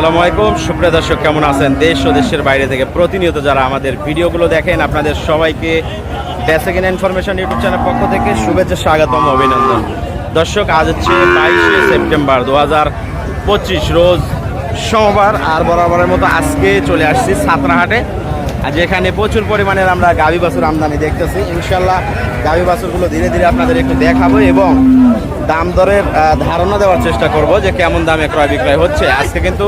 আসসালামু আলাইকুম। সুপ্রিয় দর্শক, কেমন আছেন? দেশ ও দেশের বাইরে থেকে প্রতিনিয়ত যারা আমাদের ভিডিওগুলো দেখেন, আপনাদের সবাইকে বেসিক ইনফরমেশন ইউটিউব চ্যানেল পক্ষ থেকে শুভেচ্ছা, স্বাগতম, অভিনন্দন। দর্শক, আজ হচ্ছে বাইশে সেপ্টেম্বর দু পঁচিশ, রোজ সোমবার, আর বরাবরের মতো আজকে চলে আসছি সাতরাহাটে আর যেখানে প্রচুর পরিমাণের আমরা গাভী বাছুর আমদানি দেখতেছি। ইনশাল্লাহ গাভী বাছুরগুলো ধীরে ধীরে আপনাদের একটু দেখাবো এবং দাম দরের ধারণা দেওয়ার চেষ্টা করব যে কেমন দামে ক্রয় বিক্রয় হচ্ছে। আজকে কিন্তু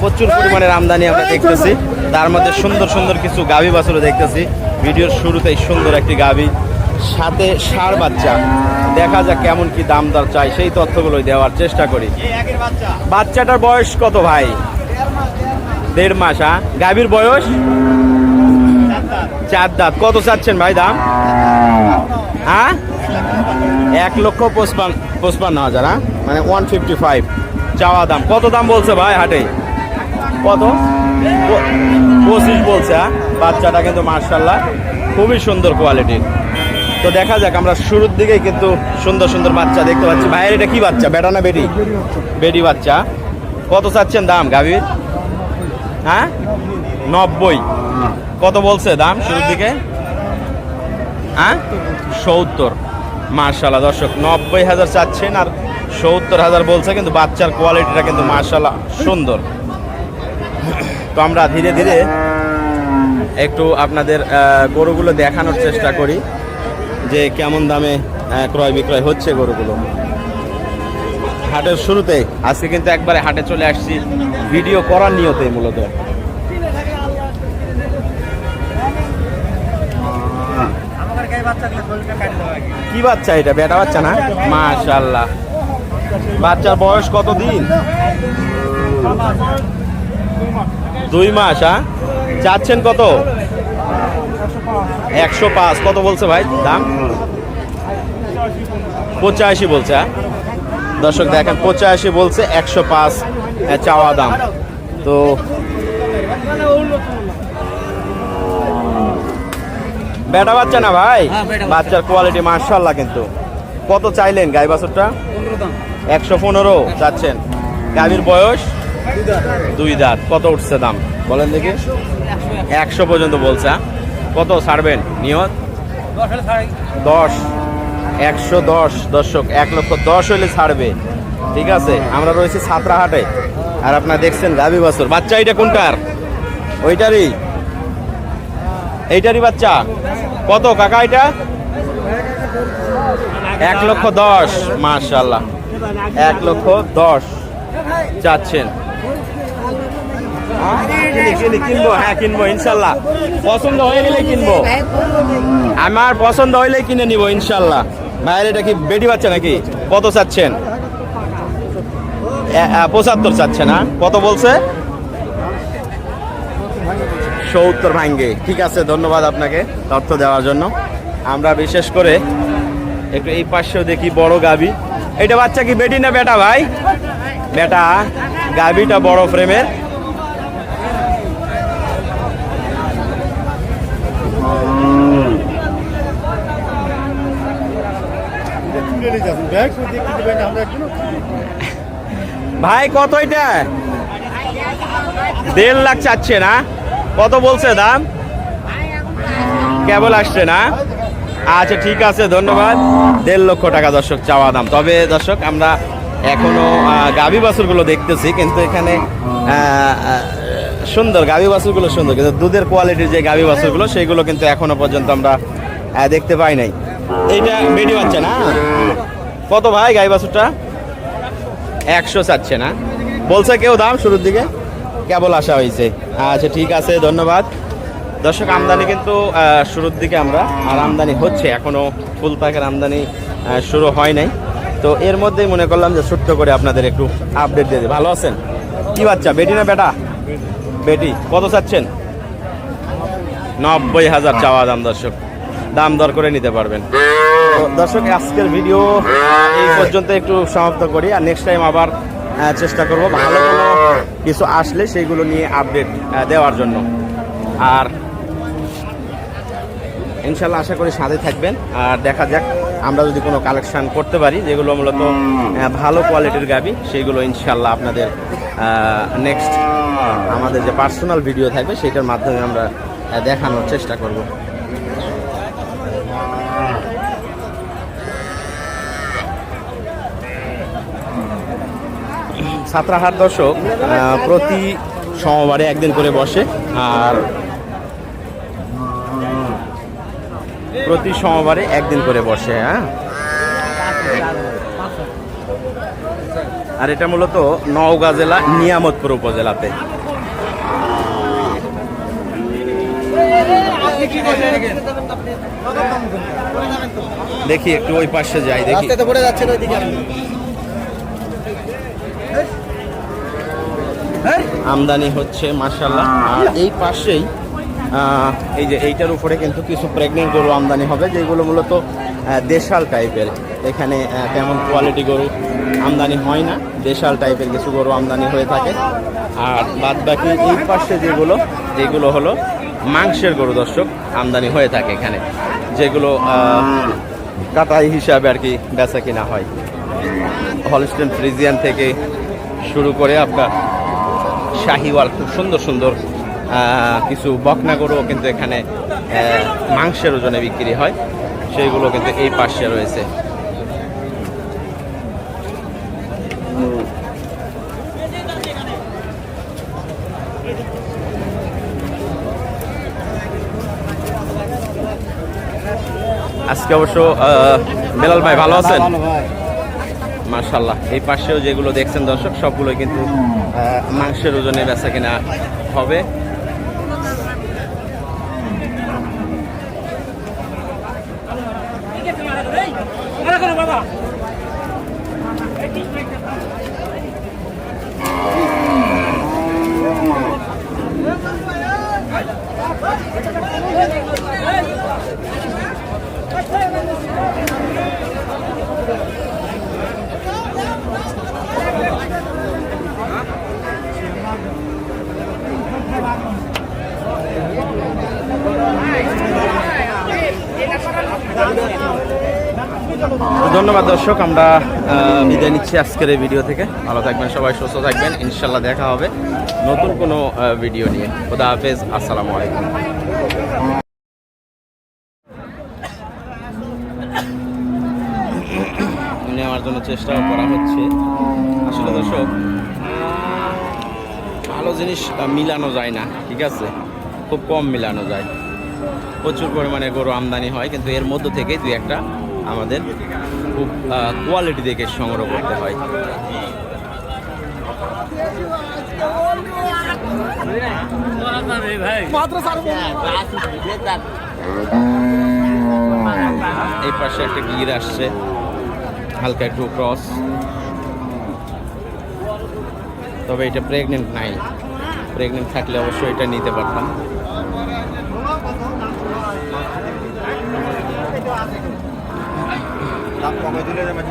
প্রচুর পরিমাণের আমদানি আমরা দেখতেছি। তার মধ্যে সুন্দর সুন্দর কিছু গাভী বাছুরও দেখতেছি। ভিডিওর শুরুতেই সুন্দর একটি গাভী। সাথে ষাঁড় বাচ্চা। দেখা যাক কেমন কি দাম দর চাই। সেই তথ্যগুলো দেওয়ার চেষ্টা করি। বাচ্চাটার বয়স কত ভাই? দেড় মাস হ্যাঁ গাভীর বয়স? চার দাঁত। কত চাচ্ছেন ভাই দাম? হ্যাঁ এক লক্ষ পঁচপান্ন পঁচপান্ন হাজার হ্যাঁ মানে ওয়ান ফিফটি ফাইভ চাওয়া দাম। কত দাম বলছে ভাই হাটে? কত? পঁচিশ বলছে হ্যাঁ? বাচ্চাটা কিন্তু মার্শাল্লাহ খুবই সুন্দর কোয়ালিটির তো দেখা যাক, আমরা শুরুর দিকেই কিন্তু সুন্দর সুন্দর বাচ্চা দেখতে পাচ্ছি। ভাইয়ের এটা কি বাচ্চা, বেটা না বেটি? বেটি বাচ্চা। কত চাচ্ছেন দাম, গাভীর? হ্যাঁ? নব্বই। কত বলছে দাম শুরুর দিকে? হ্যাঁ? সত্তর। মার্শাল্লাহ দর্শক, নব্বই হাজার চাচ্ছেন আর সত্তর হাজার বলছে কিন্তু বাচ্চার কোয়ালিটিটা কিন্তু মার্শাল্লাহ সুন্দর। তো আমরা ধীরে ধীরে একটু আপনাদের গরুগুলো দেখানোর চেষ্টা করি যে কেমন দামে ক্রয় বিক্রয় হচ্ছে গরুগুলো। হাটের শুরুতে আজকে কিন্তু একবারে হাটে চলে আসছি ভিডিও করার নিয়তে মূলত। কি বাচ্চা এটা বেটা বাচ্চা না? মাশাল্লাহ বাচ্চার বয়স কত দিন? দুই মাস হ্যাঁ? চাচ্ছেন কত? একশো পাঁচ। কত বলছে ভাই? দাম? পঁচাশি বলছে হ্যাঁ? দর্শক দেখেন পঁচাশি বলছে একশো পাঁচ আহ, চাওয়া দাম। তো বেটা বাচ্চা না ভাই? হ্যাঁ। বাচ্চার কোয়ালিটি মার্শাল্লাহ কিন্তু। কত চাইলেন গাই বাছুরটা? একশো পনেরো চাচ্ছেন। গাভীর বয়স? দুই দাঁত। কত উঠছে দাম? বলেন দেখি। একশো পর্যন্ত বলছে? কত ছাড়বেন? নিয়ত? দশ। একশো দশ। দর্শক, এক লক্ষ দশ হলে ছাড়বে। ঠিক আছে? আমরা রয়েছি ছাত্রাহাটে। আর আপনারা দেখছেন গাভী বাছুর। বাচ্চা এটা কোনটার? ওইটারই। এইটারই বাচ্চা। কত কাকা এটা এক লক্ষ দশ মাশাল্লাহ এক লক্ষ দশ চাচ্ছেন কিনবো হ্যাঁ কিনবো। ইনশাল্লাহ পছন্দ হয়ে আমার পছন্দ হইলে কিনে নিব ইনশাল্লাহ ভাইয়ের এটা কি বেটি বাচ্চা নাকি? কত চাচ্ছেন? পঁচাত্তর চাচ্ছে না কত বলছে? সত্তর ভাঙ্গে। ঠিক আছে, ধন্যবাদ আপনাকে তথ্য দেওয়ার জন্য। আমরা বিশেষ করে একটু এই পাশেও দেখি বড় গাবি। এটা বাচ্চা কি বেটি না বেটা ভাই? বেটা। গাবিটা বড় ফ্রেমের। ভাই, কত এটা? দেড় লাখ চাচ্ছে না? কত বলছে দাম? কেবল আসছে না? আচ্ছা ঠিক আছে ধন্যবাদ। দেড় লক্ষ টাকা দর্শক চাওয়া দাম। তবে দর্শক আমরা এখনও আহ, গাভী বাছুরগুলো দেখতেছি কিন্তু এখানে সুন্দর গাভী বাছুরগুলো সুন্দর কিন্তু দুধের কোয়ালিটির যে গাভী বাছুরগুলো সেইগুলো কিন্তু এখনও পর্যন্ত আমরা দেখতে পাই নাই। এইটা বেডি বাচ্চা না? কত ভাই গাভী বাছুরটা? একশো চাচ্ছে না। বলছে কেউ দাম শুরুর দিকে? কেবল আসা হয়েছে। আচ্ছা ঠিক আছে ধন্যবাদ। দর্শক, আমদানি কিন্তু শুরুর দিকে আমরা, আর আমদানি হচ্ছে এখনও ফুল প্যাকের আমদানি শুরু হয় নাই। তো এর মধ্যেই মনে করলাম যে ছোট্ট করে আপনাদের একটু আপডেট দিয়ে দিই। ভালো আছেন? কি বাচ্চা, বেটি না বেটা? বেটি, কত চাচ্ছেন? নব্বই হাজার চাওয়া দাম, দর্শক। দাম দর করে নিতে পারবেন। দর্শক, আজকের ভিডিও এই পর্যন্ত একটু সমাপ্ত করি, আর নেক্সট টাইম আবার চেষ্টা করব। ভালো কোনো কিছু আসলে সেইগুলো নিয়ে আপডেট দেওয়ার জন্য। আর ইনশাল্লাহ আশা করি সাথে থাকবেন। আর দেখা যাক, আমরা যদি কোনো কালেকশান করতে পারি, যেগুলো মূলত ভালো কোয়ালিটির গাবি, সেইগুলো ইনশাল্লাহ আপনাদের নেক্সট আমাদের যে পার্সোনাল ভিডিও থাকবে সেটার মাধ্যমে আমরা দেখানোর চেষ্টা করব। ছাত্রাহাট দর্শক প্রতি সোমবারে একদিন করে বসে, আর প্রতি সোমবারে একদিন করে বসে হ্যাঁ? আর এটা মূলত নওগাঁ জেলা নিয়ামতপুর উপজেলাতে। দেখি একটু ওই পাশে যাই দেখি। আমদানি হচ্ছে মার্শাল্লাহ আর এই পাশেই এই যে এইটার উপরে কিন্তু কিছু প্রেগনেন্ট গরু আমদানি হবে, যেগুলো মূলত দেশাল টাইপের এখানে তেমন কোয়ালিটি গরু আমদানি হয় না, দেশাল টাইপের কিছু গরু আমদানি হয়ে থাকে। আর বাদ বাকি এই পাশে যেগুলো যেগুলো হলো মাংসের গরু দর্শক, আমদানি হয়ে থাকে এখানে, যেগুলো কাটাই হিসাবে আর কি বেচা কিনা হয়। হলস্টেন ফ্রিজিয়ান থেকে শুরু করে আপনার শাহিওয়াল, খুব সুন্দর সুন্দর কিছু বকনা গরুও কিন্তু এখানে মাংসের ওজনে বিক্রি হয়। সেইগুলো কিন্তু এই পাশে রয়েছে। আজকে অবশ্য আহ, বেলাল ভাই ভালো আছেন? মার্শাল্লাহ এই পাশেও যেগুলো দেখছেন দর্শক সবগুলো কিন্তু আহ, মাংসের ওজনে বেচা কিনা হবে। ধন্যবাদ দর্শক, আমরা বিদায় নিচ্ছি আজকের এই ভিডিও থেকে। ভালো থাকবেন সবাই, সুস্থ থাকবেন। ইনশাল্লাহ দেখা হবে নতুন কোনো ভিডিও নিয়ে। খোদা হাফেজ, আসসালামু আলাইকুম। নেওয়ার জন্য চেষ্টাও করা হচ্ছে। আসলে দর্শক, ভালো জিনিস মিলানো যায় না, ঠিক আছে? খুব কম মিলানো যায়। প্রচুর পরিমাণে গরু আমদানি হয়, কিন্তু এর মধ্য থেকে দুই একটা আমাদের খুব কোয়ালিটি দেখে সংগ্রহ করতে হয়। এই পাশে একটা গির আসছে হালকা একটু ক্রস তবে এটা প্রেগনেন্ট নাই। প্রেগনেন্ট থাকলে অবশ্যই এটা নিতে পারতাম। দাম কমে দিলে দাম